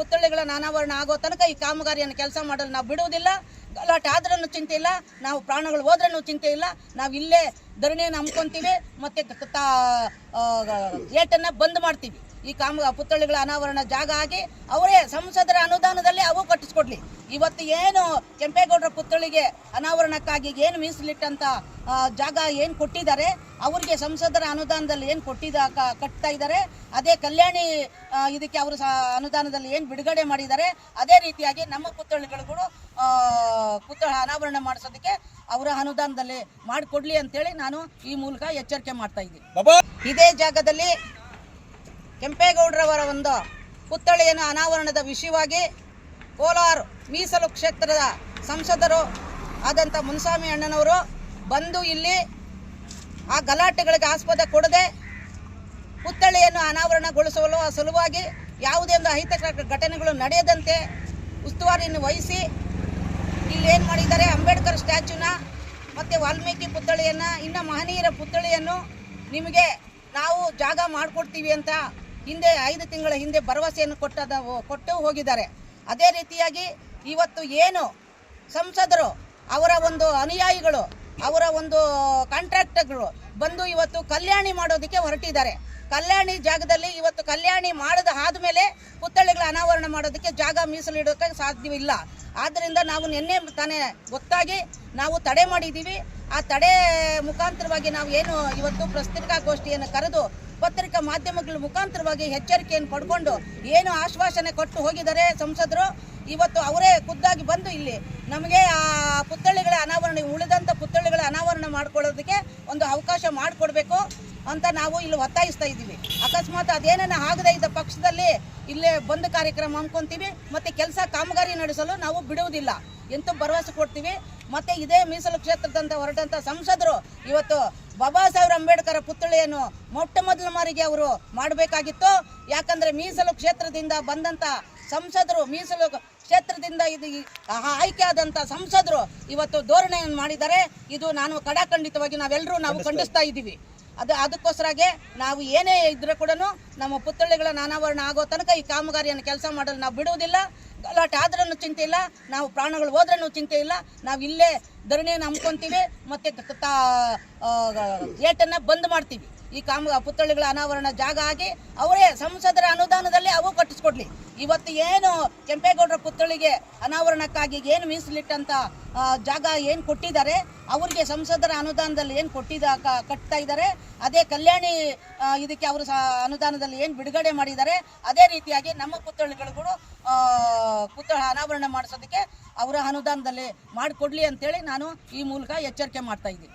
ಪುತ್ಥಳಿಗಳ ನಾನಾವರಣ ಆಗೋ ತನಕ ಈ ಕಾಮಗಾರಿಯನ್ನು ಕೆಲಸ ಮಾಡಲು ನಾವು ಬಿಡುವುದಿಲ್ಲ. ಗಲಾಟೆ ಆದ್ರೂ ಚಿಂತೆ ಇಲ್ಲ. ನಾವು ಪ್ರಾಣಗಳು ಹೋದ್ರೂ ಚಿಂತೆ ಇಲ್ಲ. ನಾವು ಇಲ್ಲೇ ಧರಣಿಯನ್ನು ಹಮ್ಮಿಕೊಂತೀವಿ. ಮತ್ತು ಏಟನ್ನು ಬಂದ್ ಮಾಡ್ತೀವಿ. ಈ ಕಾಮ, ಪುತ್ಥಳಿಗಳ ಅನಾವರಣ ಜಾಗ ಆಗಿ ಅವರೇ ಸಂಸದರ ಅನುದಾನದಲ್ಲಿ ಅವು ಕಟ್ಟಿಸ್ಕೊಡ್ಲಿ. ಇವತ್ತು ಏನು ಕೆಂಪೇಗೌಡರ ಪುತ್ಥಳಿಗೆ ಅನಾವರಣಕ್ಕಾಗಿ ಏನು ಮೀಸಲಿಟ್ಟಂತ ಜಾಗ ಏನು ಕೊಟ್ಟಿದ್ದಾರೆ ಅವರಿಗೆ ಸಂಸದರ ಅನುದಾನದಲ್ಲಿ ಏನು ಕೊಟ್ಟಿದ್ದ ಕಟ್ತಾ ಇದ್ದಾರೆ ಅದೇ ಕಲ್ಯಾಣಿ ಇದಕ್ಕೆ ಅವರು ಸಹ ಅನುದಾನದಲ್ಲಿ ಏನು ಬಿಡುಗಡೆ ಮಾಡಿದ್ದಾರೆ ಅದೇ ರೀತಿಯಾಗಿ ನಮ್ಮ ಪುತ್ಥಳಿಗಳಿಗೂ ಪುತ್ಥಳ ಅನಾವರಣ ಮಾಡಿಸೋದಕ್ಕೆ ಅವರ ಅನುದಾನದಲ್ಲಿ ಮಾಡಿಕೊಡ್ಲಿ ಅಂತೇಳಿ ನಾನು ಈ ಮೂಲಕ ಎಚ್ಚರಿಕೆ ಮಾಡ್ತಾ ಇದ್ದೀನಿ. ಇದೇ ಜಾಗದಲ್ಲಿ ಕೆಂಪೇಗೌಡರವರ ಒಂದು ಪುತ್ಥಳಿಯನ್ನು ಅನಾವರಣದ ವಿಷಯವಾಗಿ ಕೋಲಾರ ಮೀಸಲು ಕ್ಷೇತ್ರದ ಸಂಸದರು ಆದಂಥ ಮುನ್ಸ್ವಾಮಿ ಅಣ್ಣನವರು ಬಂದು ಇಲ್ಲಿ ಆ ಗಲಾಟೆಗಳಿಗೆ ಆಸ್ಪದ ಕೊಡದೆ ಪುತ್ಥಳಿಯನ್ನು ಅನಾವರಣಗೊಳಿಸಲು ಸಲುವಾಗಿ ಯಾವುದೇ ಒಂದು ಅಹಿತಕರ ಘಟನೆಗಳು ನಡೆಯದಂತೆ ಉಸ್ತುವಾರಿಯನ್ನು ವಹಿಸಿ ಇಲ್ಲಿ ಏನು ಮಾಡಿದ್ದಾರೆ? ಅಂಬೇಡ್ಕರ್ ಸ್ಟ್ಯಾಚ್ಯೂನ ಮತ್ತು ವಾಲ್ಮೀಕಿ ಪುತ್ಥಳಿಯನ್ನು, ಇನ್ನು ಮಹನೀಯರ ಪುತ್ಥಳಿಯನ್ನು ನಿಮಗೆ ನಾವು ಜಾಗ ಮಾಡಿಕೊಡ್ತೀವಿ ಅಂತ ಹಿಂದೆ ಐದು ತಿಂಗಳ ಹಿಂದೆ ಭರವಸೆಯನ್ನು ಕೊಟ್ಟದ, ಕೊಟ್ಟು ಹೋಗಿದ್ದಾರೆ. ಅದೇ ರೀತಿಯಾಗಿ ಇವತ್ತು ಏನು ಸಂಸದರು ಅವರ ಒಂದು ಅನುಯಾಯಿಗಳು ಅವರ ಒಂದು ಕಾಂಟ್ರಾಕ್ಟರ್ಗಳು ಬಂದು ಇವತ್ತು ಕಲ್ಯಾಣಿ ಮಾಡೋದಕ್ಕೆ ಹೊರಟಿದ್ದಾರೆ. ಕಲ್ಯಾಣಿ ಜಾಗದಲ್ಲಿ ಇವತ್ತು ಕಲ್ಯಾಣಿ ಮಾಡದ ಆದಮೇಲೆ ಪುತ್ಥಳಿಗಳ ಅನಾವರಣ ಮಾಡೋದಕ್ಕೆ ಜಾಗ ಮೀಸಲಿಡೋಕೆ ಸಾಧ್ಯವಿಲ್ಲ. ಆದ್ದರಿಂದ ನಾವು ನಿನ್ನೆ ತಾನೇ ಗೊತ್ತಾಗಿ ನಾವು ತಡೆ ಮಾಡಿದ್ದೀವಿ. ಆ ತಡೆ ಮುಖಾಂತರವಾಗಿ ನಾವು ಏನು ಇವತ್ತು ಪ್ರಸ್ತಿಕಾಗೋಷ್ಠಿಯನ್ನು ಕರೆದು ಪತ್ರಿಕಾ ಮಾಧ್ಯಮಗಳ ಮುಖಾಂತರವಾಗಿ ಎಚ್ಚರಿಕೆಯನ್ನು ಪಡ್ಕೊಂಡು ಏನು ಆಶ್ವಾಸನೆ ಕೊಟ್ಟು ಹೋಗಿದ್ದಾರೆ ಸಂಸದರು, ಇವತ್ತು ಅವರೇ ಖುದ್ದಾಗಿ ಬಂದು ಇಲ್ಲಿ ನಮಗೆ ಆ ಪುತ್ಥಳಿಗಳ ಅನಾವರಣ ಉಳಿದಂಥ ಪುತ್ಥಳಿಗಳ ಅನಾವರಣ ಮಾಡ್ಕೊಳ್ಳೋದಕ್ಕೆ ಒಂದು ಅವಕಾಶ ಮಾಡಿಕೊಡ್ಬೇಕು ಅಂತ ನಾವು ಇಲ್ಲಿ ಒತ್ತಾಯಿಸ್ತಾ ಇದ್ದೀವಿ. ಅಕಸ್ಮಾತ್ ಅದೇನೇನು ಆಗದೇ ಇದ್ದ ಪಕ್ಷದಲ್ಲಿ ಇಲ್ಲೇ ಬಂದ್ ಕಾರ್ಯಕ್ರಮ ಹಮ್ಕೊಂತೀವಿ ಮತ್ತೆ ಕೆಲಸ ಕಾಮಗಾರಿ ನಡೆಸಲು ನಾವು ಬಿಡುವುದಿಲ್ಲ ಎಂತೂ ಭರವಸೆ ಕೊಡ್ತೀವಿ. ಮತ್ತೆ ಇದೇ ಮೀಸಲು ಕ್ಷೇತ್ರದಂತ ಹೊರಟಂತ ಸಂಸದರು ಇವತ್ತು ಬಾಬಾ ಸಾಹೇಬ್ ಅಂಬೇಡ್ಕರ್ ಪುತ್ಥಳಿಯನ್ನು ಮೊಟ್ಟ ಮೊದಲ ಮಾರಿಗೆ ಅವರು ಮಾಡಬೇಕಾಗಿತ್ತು. ಯಾಕಂದ್ರೆ ಮೀಸಲು ಕ್ಷೇತ್ರದಿಂದ ಬಂದಂತ ಸಂಸದರು ಮೀಸಲು ಕ್ಷೇತ್ರದಿಂದ ಇದು ಆಯ್ಕೆಯಾದಂಥ ಸಂಸದರು ಇವತ್ತು ಧೋರಣೆಯನ್ನು ಮಾಡಿದ್ದಾರೆ. ಇದು ನಾನು ಕಡಾಖಂಡಿತವಾಗಿ ನಾವೆಲ್ಲರೂ ನಾವು ಖಂಡಿಸ್ತಾ ಇದ್ದೀವಿ. ಅದು ಅದಕ್ಕೋಸ್ಕರಾಗೆ ನಾವು ಏನೇ ಇದ್ರೆ ಕೂಡ ನಮ್ಮ ಪುತ್ಥಳಿಗಳ ನಾನಾವರಣ ಆಗೋ ತನಕ ಈ ಕಾಮಗಾರಿಯನ್ನು ಕೆಲಸ ಮಾಡಲು ನಾವು ಬಿಡುವುದಿಲ್ಲ. ಗಲಾಟೆ ಆದ್ರೂ ಚಿಂತೆ ಇಲ್ಲ. ನಾವು ಪ್ರಾಣಗಳು ಹೋದ್ರೂ ಚಿಂತೆ ಇಲ್ಲ. ನಾವು ಇಲ್ಲೇ ಧರಣಿಯನ್ನು ಹಮ್ಕೊತೀವಿ ಮತ್ತು ಏಟನ್ನು ಬಂದ್ ಮಾಡ್ತೀವಿ. ಈ ಕಾಮ ಪುತ್ಥಳಿಗಳ ಅನಾವರಣ ಜಾಗ ಆಗಿ ಅವರೇ ಸಂಸದರ ಅನುದಾನದಲ್ಲಿ ಅವು ಕಟ್ಟಿಸ್ಕೊಡ್ಲಿ ಇವತ್ತು ಏನು ಕೆಂಪೇಗೌಡರ ಪುತ್ಥಳಿಗೆ ಅನಾವರಣಕ್ಕಾಗಿ ಏನು ಮೀಸಲಿಟ್ಟಂತ ಜಾಗ ಏನು ಕೊಟ್ಟಿದ್ದಾರೆ, ಅವರಿಗೆ ಸಂಸದರ ಅನುದಾನದಲ್ಲಿ ಏನು ಕೊಟ್ಟಿದ ಕಟ್ತಾ ಇದ್ದಾರೆ, ಅದೇ ಕಲ್ಯಾಣಿ ಇದಕ್ಕೆ ಅವರು ಅನುದಾನದಲ್ಲಿ ಏನು ಬಿಡುಗಡೆ ಮಾಡಿದ್ದಾರೆ, ಅದೇ ರೀತಿಯಾಗಿ ನಮ್ಮ ಪುತ್ಥಳಿಗಳಿಗೂ ಪುತ್ಥಳ ಅನಾವರಣ ಮಾಡಿಸೋದಕ್ಕೆ ಅವರ ಅನುದಾನದಲ್ಲಿ ಮಾಡಿಕೊಡ್ಲಿ ಅಂತೇಳಿ ನಾನು ಈ ಮೂಲಕ ಎಚ್ಚರಿಕೆ ಮಾಡ್ತಾ ಇದ್ದೀನಿ.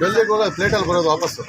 ಡೆಲ್ಲಿಗೆ ಹೋಗೋದು ಪ್ಲೇಟಲ್ಲಿ ಬರೋದು ವಾಪಸ್ಸು.